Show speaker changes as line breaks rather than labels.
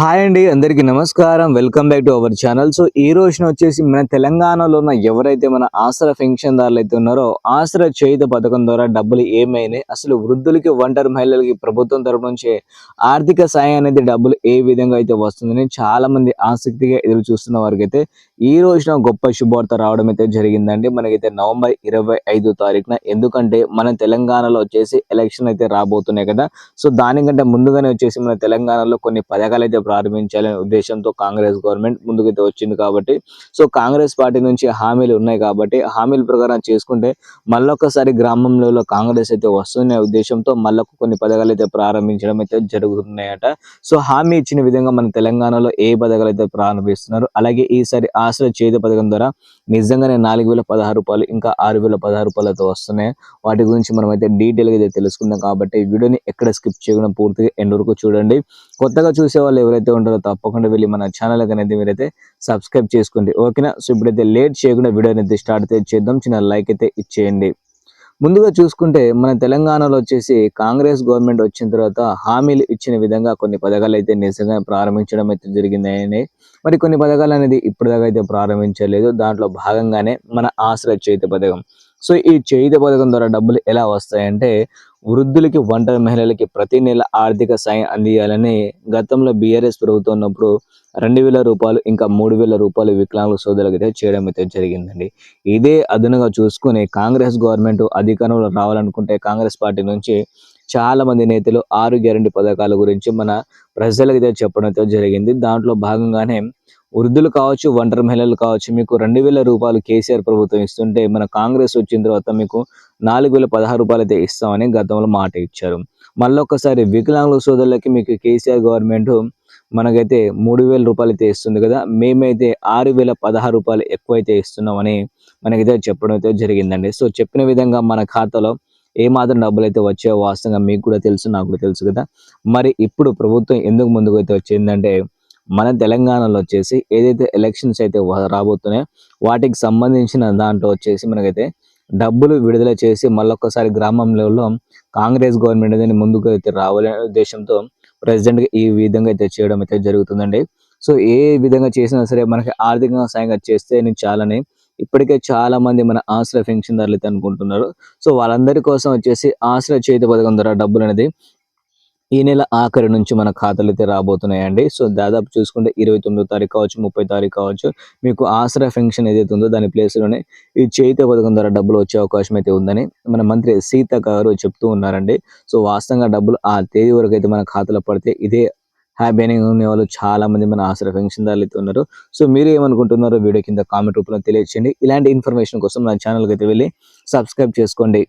Hi అండి అందరికీ నమస్కారం. Welcome back to our channel. So ఈ రోజున వచ్చేసి మన తెలంగాణలో ఉన్న ఎవరైతే మన ఆసరా పెన్షన్దారులు అయితే ఉన్నారో ఆసరా చేయుత పథకం ద్వారా డబ్బులు ఏమైనాయి అసలు వృద్ధులకి ఒంటరి మహిళలకి ప్రభుత్వం తరపు నుంచి ఆర్థిక సాయం అనేది డబ్బులు ఏ విధంగా అయితే వస్తుందని చాలా మంది ఆసక్తిగా ఎదురు చూస్తున్న వారికైతే ఈ రోజున గొప్ప శుభవార్త రావడం అయితే జరిగిందండి. మనకైతే నవంబర్ ఇరవై ఐదు తారీఖున ఎందుకంటే మన తెలంగాణలో వచ్చేసి ఎలక్షన్ అయితే రాబోతున్నాయి కదా. సో దానికంటే ముందుగానే వచ్చేసి మన తెలంగాణలో కొన్ని పథకాలు అయితే ప్రారంభించాలనే ఉద్దేశంతో కాంగ్రెస్ గవర్నమెంట్ ముందుకైతే వచ్చింది కాబట్టి సో కాంగ్రెస్ పార్టీ నుంచి హామీలు ఉన్నాయి కాబట్టి హామీల ప్రకారం చేసుకుంటే మళ్ళొకసారి గ్రామంలో కాంగ్రెస్ అయితే వస్తున్న ఉద్దేశంతో మళ్ళొక కొన్ని పథకాలు అయితే ప్రారంభించడం అయితే జరుగుతున్నాయట. సో హామీ ఇచ్చిన విధంగా మన తెలంగాణలో ఏ పథకాలు అయితే ప్రారంభిస్తున్నారు అలాగే ఈసారి ఆశ్రయ చేతి పథకం ద్వారా నిజంగానే నాలుగు వేల పదహారు రూపాయలు ఇంకా ఆరు వేల పదహారు రూపాయలు అయితే వస్తున్నాయి. వాటి గురించి మనం అయితే డీటెయిల్గా అయితే తెలుసుకుందాం కాబట్టి వీడియోని ఎక్కడ స్కిప్ చేయకుండా పూర్తిగా ఎండ్ వరకు చూడండి. కొత్తగా చూసే వాళ్ళు ఎవరైతే ఉంటారో తప్పకుండా వెళ్ళి మన ఛానల్ అనేది మీరైతే సబ్స్క్రైబ్ చేసుకోండి. ఓకేనా? సో ఇప్పుడైతే లేట్ చేయకుండా వీడియో అనేది స్టార్ట్ అయితే చేద్దాం. చిన్న లైక్ అయితే ఇచ్చేయండి. ముందుగా చూసుకుంటే మన తెలంగాణలో వచ్చేసి కాంగ్రెస్ గవర్నమెంట్ వచ్చిన తర్వాత హామీలు ఇచ్చిన విధంగా కొన్ని పథకాలు అయితే నిజంగా ప్రారంభించడం అయితే జరిగిందని మరి కొన్ని పథకాలు అనేది ఇప్పటిదాకా అయితే ప్రారంభించలేదు. దాంట్లో భాగంగానే మన ఆశ్రయ చేతి పథకం. సో ఈ చేయుత పథకం ద్వారా డబ్బులు ఎలా వస్తాయంటే వృద్ధులకి ఒంటరి మహిళలకి ప్రతి నెల ఆర్థిక సాయం అందియాలని గతంలో బీఆర్ఎస్ ప్రభుత్వం ఉన్నప్పుడు రెండు వేల రూపాయలు ఇంకా మూడు వేల రూపాయలు వికలాంగుల సోదరులకు అయితే చేయడం అయితే జరిగిందండి. ఇదే అదనంగా చూసుకుని కాంగ్రెస్ గవర్నమెంట్ అధికారంలో రావాలనుకుంటే కాంగ్రెస్ పార్టీ నుంచి చాలా మంది నేతలు ఆరు గ్యారంటీ పథకాల గురించి మన ప్రజలకు అయితే చెప్పడం అయితే జరిగింది. దాంట్లో భాగంగానే వృద్ధులు కావచ్చు ఒంటరి మహిళలు కావచ్చు మీకు రెండు వేల రూపాయలు కేసీఆర్ ప్రభుత్వం ఇస్తుంటే మన కాంగ్రెస్ వచ్చిన తర్వాత మీకు నాలుగు వేల పదహారు రూపాయలు అయితే ఇస్తామని గతంలో మాట ఇచ్చారు. మళ్ళీ ఒకసారి వికలాంగుల సోదరులకి మీకు కేసీఆర్ గవర్నమెంట్ మనకైతే మూడు వేల రూపాయలు అయితే ఇస్తుంది కదా మేమైతే ఆరు వేల పదహారు రూపాయలు ఎక్కువైతే ఇస్తున్నామని మనకైతే చెప్పడం అయితే జరిగిందండి. సో చెప్పిన విధంగా మన ఖాతాలో ఏ మాత్రం డబ్బులు అయితే వచ్చాయో వాస్తవంగా మీకు కూడా తెలుసు నాకు కూడా తెలుసు కదా. మరి ఇప్పుడు ప్రభుత్వం ఎందుకు ముందుకు అయితే వచ్చిందంటే మన తెలంగాణలో వచ్చేసి ఏదైతే ఎలక్షన్స్ అయితే రాబోతున్నాయో వాటికి సంబంధించిన దాంట్లో వచ్చేసి మనకైతే డబ్బులు విడుదల చేసి మళ్ళొక్కసారి గ్రామంలో కాంగ్రెస్ గవర్నమెంట్ అనేది ముందుకు అయితే రావాలనే ఉద్దేశంతో ప్రెసిడెంట్ ఈ విధంగా అయితే చేయడం అయితే జరుగుతుందండి. సో ఏ విధంగా చేసినా సరే మనకి ఆర్థికంగా సాయంగా చేస్తే నేను చాలని ఇప్పటికే చాలా మంది మన ఆశ్రయ పెన్షన్దారులు అయితే అనుకుంటున్నారు. సో వాళ్ళందరి కోసం వచ్చేసి ఆశ్రయ చేతి పథకం ద్వారా డబ్బులు అనేది ఈ నెల ఆఖరి నుంచి మన ఖాతాలు అయితే రాబోతున్నాయండి. సో దాదాపు చూసుకుంటే ఇరవై తొమ్మిదో తారీఖు కావచ్చు ముప్పై తారీఖు కావచ్చు మీకు ఆసరా ఫెన్షన్ ఏదైతే ఉందో దాని ప్లేస్లోనే ఈ చేతి పథకం ద్వారా డబ్బులు వచ్చే అవకాశం అయితే ఉందని మన మంత్రి సీత గారు చెప్తూ ఉన్నారండి. సో వాస్తవంగా డబ్బులు ఆ తేదీ వరకు అయితే మన ఖాతాలో పడితే ఇదే హ్యాపీ అని ఉన్న వాళ్ళు చాలా మంది మన ఆసరా పెన్షన్ దారులు అయితే ఉన్నారు. సో మీరు ఏమనుకుంటున్నారో వీడియో కింద కామెంట్ రూపంలో తెలియచేయండి. ఇలాంటి ఇన్ఫర్మేషన్ కోసం నా ఛానల్కి అయితే వెళ్ళి సబ్స్క్రైబ్ చేసుకోండి.